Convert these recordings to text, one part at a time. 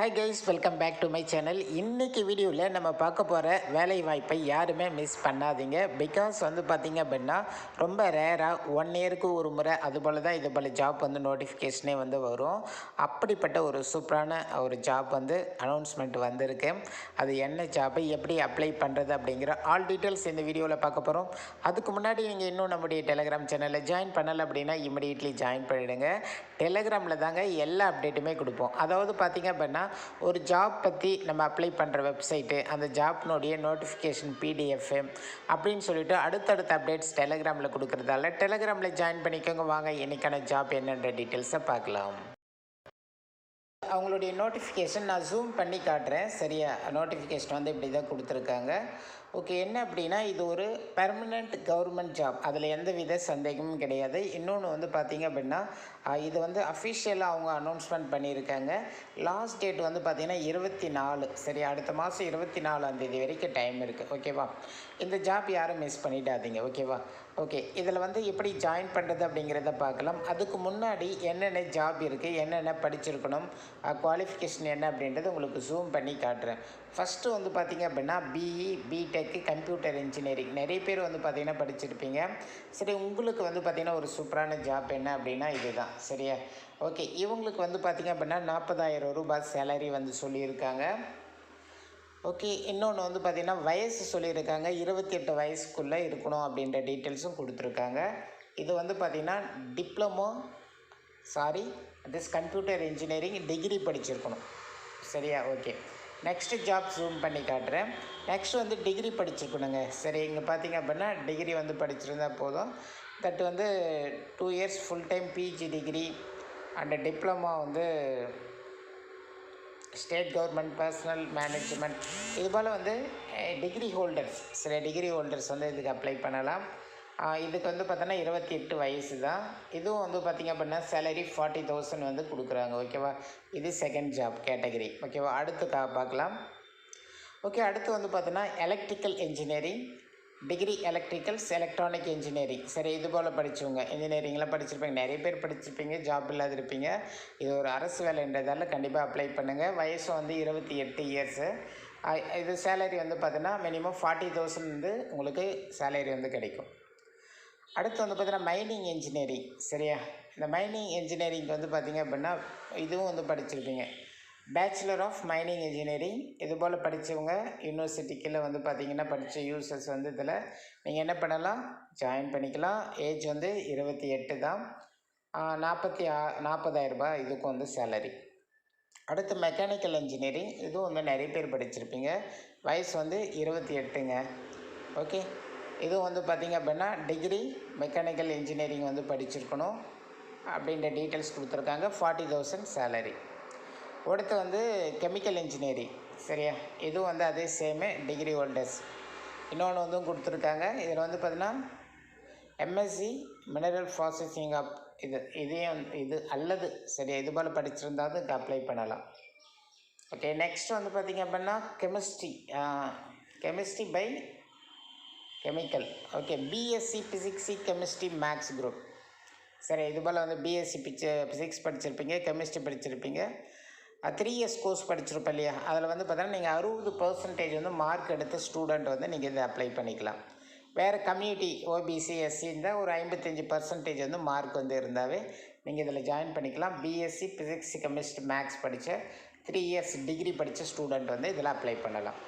Hi guys welcome back to my channel இன்றைக்கி வீடியோவில் நம்ம பார்க்க போகிற வேலை வாய்ப்பை யாருமே மிஸ் பண்ணாதீங்க. பிகாஸ் வந்து பார்த்திங்க அப்படின்னா ரொம்ப ரேராக ஒன் இயருக்கு ஒரு முறை அது போல் தான் இது போல் ஜாப் வந்து நோட்டிஃபிகேஷனே வந்து வரும். அப்படிப்பட்ட ஒரு சூப்பரான ஒரு ஜாப் வந்து அனௌன்ஸ்மெண்ட் வந்திருக்கு. அது என்ன ஜாப்பை எப்படி அப்ளை பண்ணுறது அப்படிங்கிற ஆல் டீட்டெயில்ஸ் இந்த வீடியோவில் பார்க்க போகிறோம் அதுக்கு முன்னாடி நீங்கள் இன்னும் நம்முடைய டெலகிராம் சேனலில் ஜாயின் பண்ணலை அப்படின்னா இமிடியட்லி ஜாயின் பண்ணிவிடுங்க டெலிகிராமில் தாங்க எல்லா அப்டேட்டுமே கொடுப்போம். அதாவது பார்த்திங்க அப்படின்னா ஒரு ஜாப் பற்றி நம்ம அப்ளை பண்ணுற வெப்சைட்டு அந்த ஜாப்னுடைய நோட்டிஃபிகேஷன் பிடிஎஃப் அப்படின்னு சொல்லிட்டு அடுத்தடுத்த அப்டேட்ஸ் டெலகிராமில் கொடுக்குறதால டெலகிராமில் ஜாயின் பண்ணிக்கோங்க. வாங்க இன்றைக்கான ஜாப் என்னன்ற டீட்டெயில்ஸை பார்க்கலாம். அவங்களுடைய நோட்டிஃபிகேஷன் நான் ஜூம் பண்ணி காட்டுறேன். சரியா? நோட்டிஃபிகேஷன் வந்து இப்படி தான் கொடுத்துருக்காங்க. ஓகே என்ன அப்படின்னா இது ஒரு பெர்மனண்ட் கவர்மெண்ட் ஜாப் அதில் எந்த வித சந்தேகமும் கிடையாது. இன்னொன்று வந்து பார்த்திங்க அப்படின்னா இது வந்து அஃபிஷியலாக அவங்க அனௌன்ஸ்மெண்ட் பண்ணியிருக்காங்க. லாஸ்ட் டேட் வந்து பார்த்திங்கன்னா இருபத்தி நாலு சரி அடுத்த மாதம் இருபத்தி நாலாந்தேதி வரைக்கும் டைம் இருக்குது ஓகேவா இந்த ஜாப் யாரும் மிஸ் பண்ணிடாதீங்க. ஓகேவா ஓகே இதில் வந்து எப்படி ஜாயின் பண்ணுறது அப்படிங்கிறத பார்க்கலாம். அதுக்கு முன்னாடி என்னென்ன ஜாப் இருக்குது என்னென்ன படிச்சிருக்கணும் குவாலிஃபிகேஷன் என்ன அப்படின்றது உங்களுக்கு ஜூம் பண்ணி காட்டுறேன். ஃபஸ்ட்டு வந்து பார்த்திங்க அப்படின்னா பிஇ பிடெக்கு கம்ப்யூட்டர் இன்ஜினியரிங் நிறைய பேர் வந்து பார்த்திங்கன்னா படிச்சிருப்பீங்க. சரி உங்களுக்கு வந்து பார்த்திங்கன்னா ஒரு சூப்பரான ஜாப் என்ன அப்படின்னா இதுதான். சரியா? ஓகே இவங்களுக்கு வந்து பார்த்திங்க அப்படின்னா நாற்பதாயிரம் ரூபாய் சேலரி வந்து சொல்லியிருக்காங்க. ஓகே இன்னொன்று வந்து பார்த்திங்கன்னா வயசு சொல்லியிருக்காங்க. இருபத்தி எட்டு வயசுக்குள்ளே இருக்கணும் அப்படின்ற டீட்டெயில்ஸும் கொடுத்துருக்காங்க. இது வந்து பார்த்திங்கன்னா diploma sorry this computer engineering degree படிச்சிருக்கணும். சரியா? ஓகே நெக்ஸ்ட்டு ஜாப் ஜூம் பண்ணி காட்டுறேன். நெக்ஸ்ட் வந்து டிகிரி படிச்சிருக்கணுங்க. சரி இங்கே பார்த்தீங்க அப்படின்னா டிகிரி வந்து படிச்சிருந்தா போதும். தட் வந்து two years full time PG degree and diploma வந்து ஸ்டேட் கவர்மெண்ட் பர்சனல் மேனேஜ்மெண்ட் இது போல் வந்து eh, டிகிரி ஹோல்டர்ஸ் சில டிகிரி ஹோல்டர்ஸ் வந்து இதுக்கு அப்ளை பண்ணலாம். இதுக்கு வந்து பார்த்தோன்னா இருபத்தி எட்டு வயசு தான் இதுவும் வந்து பார்த்திங்க அப்படின்னா சேலரி ஃபார்ட்டி தௌசண்ட் வந்து கொடுக்குறாங்க. ஓகேவா? இது செகண்ட் ஜாப் கேட்டகரி ஓகேவா? அடுத்து கா பார்க்கலாம். ஓகே அடுத்து வந்து பார்த்தோன்னா electrical engineering degree electricals electronic engineering சரி இது போல் படித்தவங்க இன்ஜினியரிங்லாம் படிச்சிருப்பீங்க. நிறைய பேர் படிச்சிருப்பீங்க ஜாப் இல்லாத இருப்பீங்க. இது ஒரு அரசு வேலைன்றதால கண்டிப்பாக அப்ளை பண்ணுங்கள் வயசு வந்து இருபத்தி எட்டு இயர்ஸு இது சேலரி வந்து பார்த்தீங்கன்னா மினிமம் ஃபார்ட்டி தௌசண்ட் வந்து உங்களுக்கு சேலரி வந்து கிடைக்கும். அடுத்து வந்து பார்த்திங்கன்னா மைனிங் இன்ஜினியரிங் சரியா? இந்த மைனிங் இன்ஜினியரிங் வந்து பார்த்தீங்க அப்படின்னா இதுவும் வந்து படிச்சிருப்பீங்க. பேச்சுலர் ஆஃப் மைனிங் இன்ஜினியரிங் இது போல் படித்தவங்க யூனிவர்சிட்டிக்கில் வந்து பார்த்திங்கன்னா படித்த யூசர்ஸ் வந்து இதில் நீங்கள் என்ன பண்ணலாம்? ஜாயின் பண்ணிக்கலாம். ஏஜ் வந்து இருபத்தி எட்டு தான். நாற்பத்தி ஆ நாற்பதாயிரரூபா இதுக்கும் வந்து சேலரி அடுத்து மெக்கானிக்கல் இன்ஜினியரிங் இதுவும் வந்து நிறைய பேர் படிச்சிருப்பீங்க. வயசு வந்து இருபத்தி எட்டுங்க. ஓகே இதுவும் வந்து பார்த்திங்க அப்படின்னா டிகிரி மெக்கானிக்கல் இன்ஜினியரிங் வந்து படிச்சிருக்கணும் அப்படின்ற டீட்டெயில்ஸ் கொடுத்துருக்காங்க. ஃபார்ட்டி தௌசண்ட் சேலரி அடுத்து வந்து கெமிக்கல் இன்ஜினியரிங் சரியா? இதுவும் வந்து அதே சேமு டிகிரி ஹோல்டர்ஸ் இன்னொன்று வந்து கொடுத்துருக்காங்க. இதில் வந்து பார்த்தீங்கன்னா எம்எஸ்சி மினரல் ப்ராசஸிங் அப் இது இதையும் இது அல்லது சரி இது போல் படிச்சிருந்தாலும் அதுக்கு அப்ளை பண்ணலாம். ஓகே நெக்ஸ்ட் வந்து பார்த்திங்க அப்படின்னா chemistry chemistry by chemical. Okay BSc physics chemistry maths group சரி இது போல் வந்து பிஎஸ்சி பிச்சு ஃபிசிக்ஸ் படிச்சிருப்பீங்க கெமிஸ்ட்ரி படிச்சிருப்பீங்க. த்ரீ இயர்ஸ் கோர்ஸ் படிச்சிருப்போம் இல்லையா? அதில் வந்து பார்த்தீங்கன்னா நீங்கள் அறுபது பர்சன்டேஜ் வந்து மார்க் எடுத்த ஸ்டூடெண்ட் வந்து நீங்கள் இதை அப்ளை பண்ணிக்கலாம். வேறு கம்யூனிட்டி ஓபிசி எஸ்சி இருந்தால் ஒரு ஐம்பத்தஞ்சு பர்சன்டேஜ் வந்து மார்க் வந்து இருந்தாவே நீங்கள் இதில் ஜாயின் பண்ணிக்கலாம். பிஎஸ்சி ஃபிசிக்ஸ் கெமிஸ்ட்ரி மேக்ஸ் படித்த த்ரீ இயர்ஸ் டிகிரி படித்த ஸ்டூடெண்ட் வந்து இதில் அப்ளை பண்ணலாம்.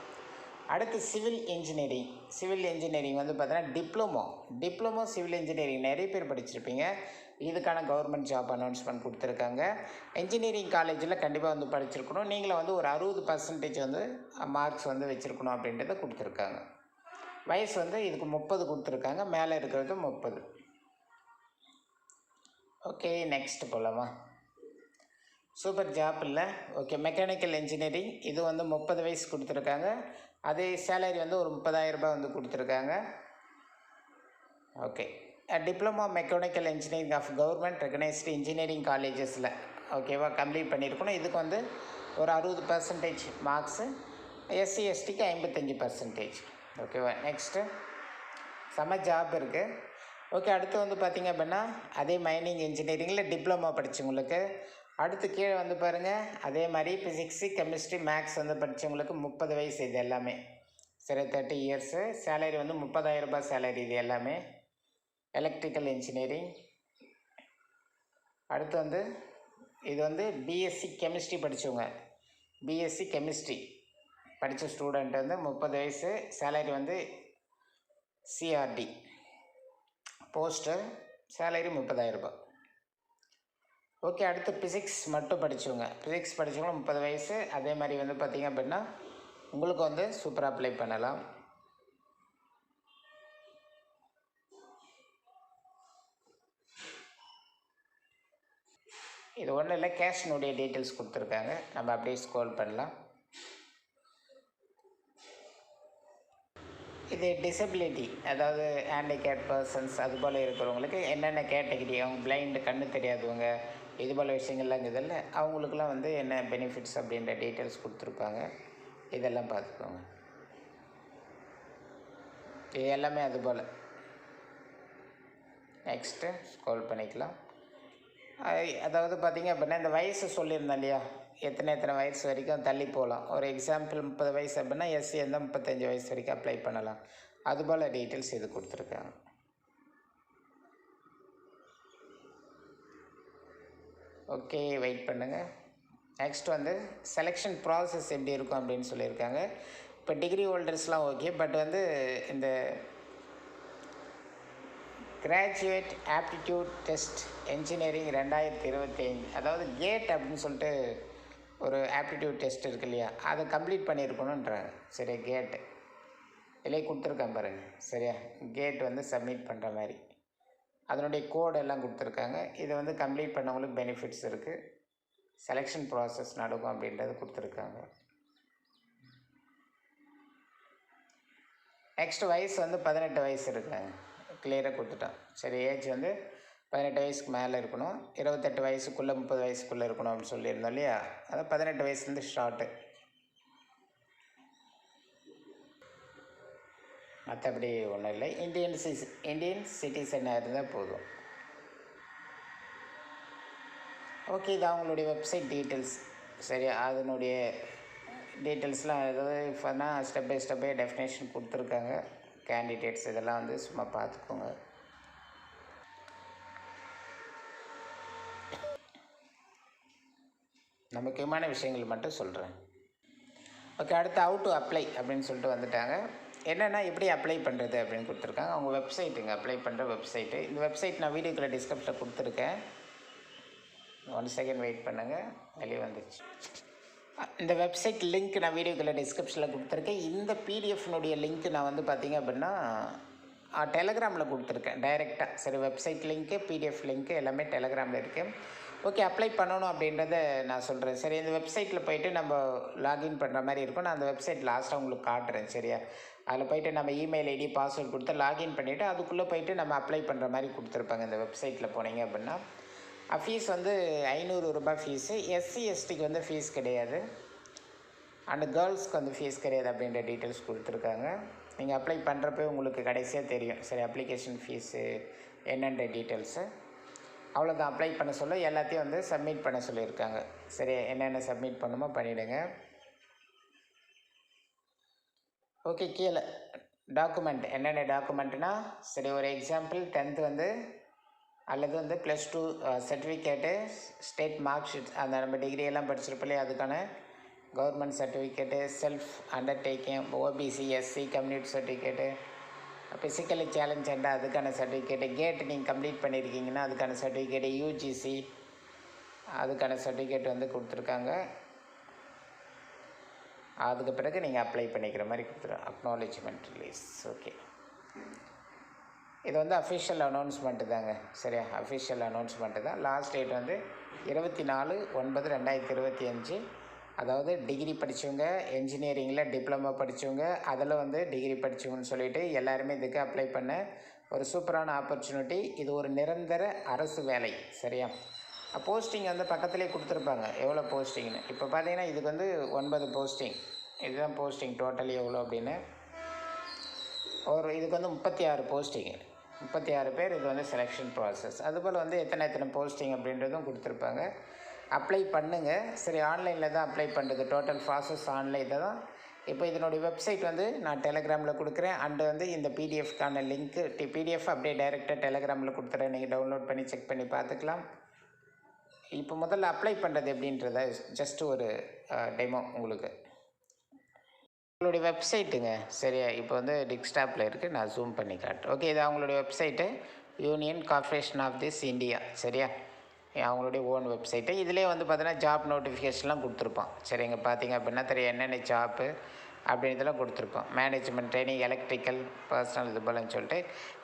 அடுத்து சிவில் இன்ஜினியரிங். சிவில் இன்ஜினியரிங் வந்து பார்த்தீங்கன்னா டிப்ளமோ. டிப்ளமோ சிவில் இன்ஜினியரிங் நிறைய பேர் படிச்சிருப்பீங்க. இதுக்கான கவர்மெண்ட் ஜாப் அனௌன்ஸ்மெண்ட் கொடுத்துருக்காங்க. இன்ஜினியரிங் காலேஜில் கண்டிப்பாக வந்து படிச்சிருக்கணும். நீங்களும் வந்து ஒரு அறுபது பர்சன்டேஜ் வந்து மார்க்ஸ் வந்து வச்சுருக்கணும் அப்படின்றத கொடுத்துருக்காங்க. வயசு வந்து இதுக்கு முப்பது கொடுத்துருக்காங்க. மேலே இருக்கிறது முப்பது. ஓகே நெக்ஸ்ட் போகலாமா சூப்பர் ஜாப் இல்லை. ஓகே மெக்கானிக்கல் இன்ஜினியரிங் இது வந்து முப்பது வயசு கொடுத்துருக்காங்க. அதே சேலரி வந்து ஒரு முப்பதாயிரரூபா வந்து கொடுத்துருக்காங்க. Okay diploma mechanical engineering of government recognised engineering காலேஜஸில் ஓகேவா கம்ப்ளீட் பண்ணியிருக்கணும். இதுக்கு வந்து ஒரு அறுபது பர்சன்டேஜ் மார்க்ஸு எஸ்சி எஸ்டிக்கு ஐம்பத்தஞ்சு பர்சன்டேஜ் ஓகேவா நெக்ஸ்ட்டு செம்ம ஜாப் இருக்குது ஓகே அடுத்து வந்து பார்த்திங்க அப்படின்னா அதே மைனிங் இன்ஜினியரிங்கில் டிப்ளமோ படித்தவங்களுக்கு அடுத்து கீழே வந்து பாருங்கள் அதே மாதிரி ஃபிசிக்ஸு கெமிஸ்ட்ரி மேக்ஸ் வந்து படித்தவங்களுக்கு முப்பது வயசு இது எல்லாமே. சரி தேர்ட்டி இயர்ஸு சேலரி வந்து முப்பதாயிரம் ரூபாய் சேலரி இது எல்லாமே. எலக்ட்ரிக்கல் இன்ஜினியரிங் அடுத்து வந்து இது வந்து பிஎஸ்சி கெமிஸ்ட்ரி படித்தவங்க பிஎஸ்சி கெமிஸ்ட்ரி படித்த ஸ்டூடெண்ட் வந்து முப்பது வயசு. சேலரி வந்து சிஆர்டி போஸ்ட்டு சேலரி முப்பதாயிரரூபா ஓகே அடுத்து ஃபிசிக்ஸ் மட்டும் படித்தவங்க ஃபிசிக்ஸ் படித்தவங்க முப்பது வயசு. அதே மாதிரி வந்து பார்த்திங்க அப்படின்னா உங்களுக்கு வந்து சூப்பராக அப்ளை பண்ணலாம். இது ஒன்றும் இல்லை கேஷ்னுடைய டீட்டெயில்ஸ் கொடுத்துருக்காங்க. நம்ம அப்படியே ஸ்க்ரோல் பண்ணலாம். இது டிசபிலிட்டி அதாவது ஹேண்டிகேப் பர்சன்ஸ் அது போல் இருக்கிறவங்களுக்கு என்னென்ன கேட்டகிரி அவங்க பிளைண்டு கண்ணு தெரியாதவங்க இது போல் விஷயங்கள்லாம் இதில் அவங்களுக்குலாம் வந்து என்ன பெனிஃபிட்ஸ் அப்படின்ற டீட்டெயில்ஸ் கொடுத்துருப்பாங்க. இதெல்லாம் பார்த்துக்கோங்க இது எல்லாமே அது போல். நெக்ஸ்ட்டு ஸ்க்ரோல் பண்ணிக்கலாம். அதாவது பார்த்தீங்க அப்படின்னா இந்த வயசு சொல்லியிருந்தேன் இல்லையா? எத்தனை எத்தனை வயசு வரைக்கும் தள்ளி போகலாம் ஒரு எக்ஸாம்பிள் முப்பது வயசு அப்படின்னா எஸ்சி இருந்தால் முப்பத்தஞ்சு வயசு வரைக்கும் அப்ளை பண்ணலாம். அதுபோல் டீட்டெயில்ஸ் இது கொடுத்துருக்காங்க. ஓகே வெயிட் பண்ணுங்கள் நெக்ஸ்ட் வந்து செலெக்ஷன் ப்ராசஸ் எப்படி இருக்கும் அப்படின்னு சொல்லியிருக்காங்க. இப்போ டிகிரி ஹோல்டர்ஸ்லாம் ஓகே பட் வந்து இந்த கிராஜுவேட் ஆப்டிடியூட் டெஸ்ட் என்ஜினியரிங் ரெண்டாயிரத்தி இருபத்தி ஐந்து அதாவது கேட் அப்படின்னு சொல்லிட்டு ஒரு ஆப்டிடியூட் டெஸ்ட் இருக்கு இல்லையா? அதை கம்ப்ளீட் பண்ணியிருக்கணுன்றாங்க சரியா கேட்டு இதிலே கொடுத்துருக்கேன் பாருங்கள் சரியா? கேட் வந்து சப்மிட் பண்ணுற மாதிரி. அதனுடைய கோடு எல்லாம் கொடுத்துருக்காங்க. இதை வந்து கம்ப்ளீட் பண்ணவங்களுக்கு பெனிஃபிட்ஸ் இருக்குது செலெக்ஷன் ப்ராசஸ் நடக்கும் அப்படின்றது கொடுத்துருக்காங்க. நெக்ஸ்ட் வயசு வந்து பதினெட்டு வயசு இருக்காங்க. கிளியராக கொடுத்துட்டோம் சரி ஏஜ் வந்து பதினெட்டு வயசுக்கு மேலே இருக்கணும். இருபத்தெட்டு வயசுக்குள்ளே முப்பது வயசுக்குள்ளே இருக்கணும் அப்படின்னு சொல்லியிருந்தோம் இல்லையா? அதான் பதினெட்டு வயசுலேருந்து ஸ்டார்ட்டு மற்றபடி ஒன்றும் இல்லை. இந்தியன் சிஸ் இந்தியன் சிட்டிசனாக இருந்தால் போதும். ஓகே இது அவங்களுடைய வெப்சைட் டீட்டெயில்ஸ் சரி அதனுடைய டீட்டெயில்ஸ்லாம் ஏதாவது இப்போனா ஸ்டெப் பை ஸ்டெப்பே டெஃபினேஷன் கொடுத்துருக்காங்க. கேண்டிடேட்ஸ் இதெல்லாம் வந்து சும்மா பார்த்துக்கோங்க. நான் முக்கியமான விஷயங்கள் மட்டும் சொல்கிறேன் ஓகே அடுத்து அவுட் டு அப்ளை அப்படின்னு சொல்லிட்டு வந்துட்டாங்க. என்னென்னா எப்படி அப்ளை பண்ணுறது அப்படின்னு கொடுத்துருக்காங்க. அவங்க வெப்சைட்டுங்க அப்ளை பண்ணுற வெப்சைட்டு இந்த வெப்சைட் நான் வீடியோக்குள்ள டிஸ்கிரிப்ஷனில் கொடுத்துருக்கேன். ஒன் செகண்ட் வெயிட் பண்ணுங்கள் வெளியே வந்துச்சு இந்த வெப்சைட் லிங்க் நான் வீடியோக்குள்ள டிஸ்கிரிப்ஷனில் கொடுத்துருக்கேன். இந்த பிடிஎஃப்னுடைய லிங்க் நான் வந்து பார்த்தீங்க அப்படின்னா டெலகிராமில் கொடுத்துருக்கேன். டைரெக்டாக சரி வெப்சைட் லிங்க்கு பிடிஎஃப் லிங்க்கு எல்லாமே டெலகிராமில் இருக்குது ஓகே அப்ளை பண்ணணும் அப்படின்றத நான் சொல்கிறேன் சரி இந்த வெப்சைட்டில் போயிட்டு நம்ம லாகின் பண்ணுற மாதிரி இருக்கும். நான் அந்த வெப்சைட் லாஸ்ட்டாக உங்களுக்கு காட்டுறேன். சரியா? அதில் போயிட்டு நம்ம இமெயில் ஐடி பாஸ்வேர்ட் கொடுத்து லாகின் பண்ணிவிட்டு அதுக்குள்ளே போயிட்டு நம்ம அப்ளை பண்ணுற மாதிரி கொடுத்துருப்பாங்க. இந்த வெப்சைட்டில் போனீங்க அப்படின்னா. ஃபீஸ் வந்து ஐநூறு ரூபாய் ஃபீஸு எஸ்சி எஸ்டிக்கு வந்து ஃபீஸ் கிடையாது. அண்டு கேர்ள்ஸ்க்கு வந்து ஃபீஸ் கிடையாது அப்படின்ற டீட்டெயில்ஸ் கொடுத்துருக்காங்க. நீங்கள் அப்ளை பண்ணுறப்ப உங்களுக்கு கடைசியாக தெரியும். சரி அப்ளிகேஷன் ஃபீஸு என்னென்ற டீட்டெயில்ஸு அவ்வளோதான் அப்ளை பண்ண சொல்ல எல்லாத்தையும் வந்து சப்மிட் பண்ண சொல்லியிருக்காங்க. சரி என்னென்ன சப்மிட் பண்ணுமோ பண்ணிவிடுங்க ஓகே கீழே. டாக்குமெண்ட் என்னென்ன டாக்குமெண்ட்னா சரி ஒரு எக்ஸாம்பிள் டென்த்து வந்து அல்லது வந்து plus two certificate state mark sheet அந்த நம்ம டிகிரியெல்லாம் படிச்சிருப்பிலே அதுக்கான government certificate self undertaking OBC SC community certificate physically challenge அண்டா அதுக்கான சர்டிஃபிகேட்டு கேட்டு நீங்கள் கம்ப்ளீட் பண்ணியிருக்கீங்கன்னா அதுக்கான சர்டிஃபிகேட்டு யூஜிசி அதுக்கான சர்டிஃபிகேட் வந்து கொடுத்துருக்காங்க. அதுக்கு பிறகு நீங்கள் அப்ளை பண்ணிக்கிற மாதிரி கொடுத்துருவோம் அக்னாலேஜ்மெண்ட் ரிலீஸ் ஓகே இது வந்து அஃபிஷியல் அனௌன்ஸ்மெண்ட்டு தாங்க. சரியா? அஃபிஷியல் அனௌன்ஸ்மெண்ட்டு தான். லாஸ்ட் டேட் வந்து இருபத்தி நாலு ஒன்பது ரெண்டாயிரத்தி இருபத்தி அஞ்சு. அதாவது டிகிரி படித்தவங்க என்ஜினியரிங்கில் டிப்ளமோ படித்தவங்க அதில் வந்து டிகிரி படித்தவங்கன்னு சொல்லிவிட்டு எல்லாருமே இதுக்கு அப்ளை பண்ண ஒரு சூப்பரான ஆப்பர்ச்சுனிட்டி இது ஒரு நிரந்தர அரசு வேலை. சரியா? போஸ்டிங் வந்து பக்கத்துலேயே கொடுத்துருப்பாங்க. எவ்வளோ போஸ்டிங்னு இப்போ பார்த்தீங்கன்னா இதுக்கு வந்து ஒன்பது போஸ்டிங் இதுதான் போஸ்டிங் டோட்டல் எவ்வளோ அப்படின்னு. ஒரு இதுக்கு வந்து முப்பத்தி ஆறு போஸ்டிங் முப்பத்தி ஆறு பேர் இது வந்து செலெக்ஷன் ப்ராசஸ் அதுபோல் வந்து எத்தனை எத்தனை போஸ்டிங் அப்படின்றதும் கொடுத்துருப்பாங்க. அப்ளை பண்ணுங்கள் சரி ஆன்லைனில் தான் அப்ளை பண்ணுறது டோட்டல் ப்ராசஸ் ஆன்லைனில் தான். இப்போ இதனுடைய வெப்சைட் வந்து நான் டெலகிராமில் கொடுக்குறேன். அண்டு வந்து இந்த பிடிஎஃப்கான லிங்க்கு பிடிஎஃப் அப்படியே டைரெக்டாக டெலகிராமில் கொடுத்துறேன். நீங்கள் டவுன்லோட் பண்ணி செக் பண்ணி பார்த்துக்கலாம். இப்போ முதல்ல அப்ளை பண்ணுறது எப்படின்றத ஜஸ்ட் ஒரு டெமோ உங்களுக்கு. உங்களுடைய வெப்சைட்டுங்க சரியா? இப்போ வந்து டிக்ஸ்டாப்பில் இருக்குது நான் ஜூம் பண்ணி காட்டுறேன். ஓகே இது அவங்களுடைய website Union Corporation of this India சரியா? அவங்களுடைய ஓன் வெப்சைட்டு இதிலே வந்து பார்த்தீங்கன்னா ஜாப் நோட்டிஃபிகேஷன்லாம் கொடுத்துருப்பான் சரி இங்கே பார்த்தீங்க அப்படின்னா தெரியும் என்னென்ன ஜாப்பு அப்படின்றதெல்லாம் கொடுத்துருப்போம். மேனேஜ்மெண்ட் ட்ரைனிங் எலக்ட்ரிக்கல் பர்சனல் இது போலன்னு சொல்லிட்டு.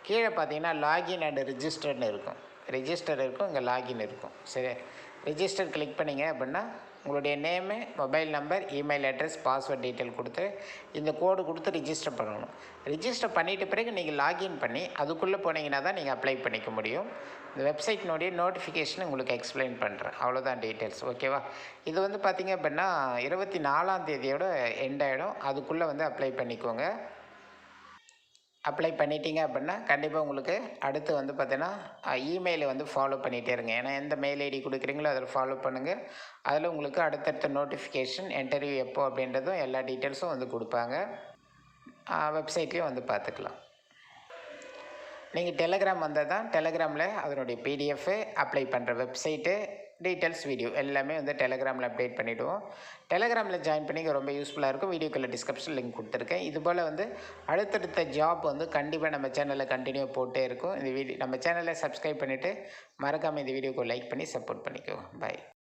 கீழே பார்த்தீங்கன்னா லாகின் அண்ட் ரிஜிஸ்டர்னு இருக்கும். ரிஜிஸ்டர் இருக்கும் இங்கே லாகின் இருக்கும். சரி ரிஜிஸ்டர் கிளிக் பண்ணீங்க அப்படின்னா உங்களுடைய name mobile number email address password detail கொடுத்து இந்த கோடு கொடுத்து ரிஜிஸ்டர் பண்ணணும். ரிஜிஸ்டர் பண்ணிவிட்ட பிறகு நீங்கள் லாகின் பண்ணி அதுக்குள்ளே போனீங்கன்னா தான் நீங்கள் அப்ளை பண்ணிக்க முடியும். இந்த வெப்சைட்னுடைய நோட்டிஃபிகேஷன் உங்களுக்கு எக்ஸ்பிளைன் பண்ணுறேன் அவ்வளோதான் டீட்டெயில்ஸ் ஓகேவா இது வந்து பார்த்திங்க அப்படின்னா இருபத்தி நாலாம் தேதியோட எண்ட் ஆகிடும் அதுக்குள்ளே வந்து அப்ளை பண்ணிக்கோங்க. அப்ளை பண்ணிட்டீங்க அப்படின்னா கண்டிப்பாக உங்களுக்கு அடுத்து வந்து பார்த்தீங்கன்னா இமெயிலை வந்து ஃபாலோ பண்ணிகிட்டே இருங்க. ஏன்னா எந்த மெயில் ஐடி கொடுக்குறீங்களோ அதில் ஃபாலோ பண்ணுங்கள் அதில் உங்களுக்கு அடுத்தடுத்த நோட்டிஃபிகேஷன் இன்டர்வியூ எப்போ அப்படின்றதும் எல்லா டீட்டெயில்ஸும் வந்து கொடுப்பாங்க. வெப்சைட்லேயும் வந்து பார்த்துக்கலாம் நீங்கள் டெலகிராம் வந்தால் தான் டெலகிராமில் அதனுடைய பிடிஎஃப் அப்ளை பண்ணுற வெப்சைட்டு டீட்டெயில்ஸ் வீடியோ எல்லாமே வந்து டெலகிராமில் அப்டேட் பண்ணிவிடுவோம் டெலகிராமில் ஜாயின் பண்ணிக்க ரொம்ப யூஸ்ஃபுல்லாக இருக்கும். வீடியோக்குள்ளே டிஸ்கிரிப்ஷன் லிங்க் கொடுத்துருக்கேன். இது போல் வந்து அடுத்தடுத்த ஜாப் வந்து கண்டிப்பாக நம்ம சேனலில் கண்டினியூ போட்டே இருக்கும். இந்த வீடியோ நம்ம சேனலை சப்ஸ்கிரைப் பண்ணிவிட்டு மறக்காமல் இந்த வீடியோக்கு லைக் பண்ணி சப்போர்ட் பண்ணிக்கோங்க. பாய்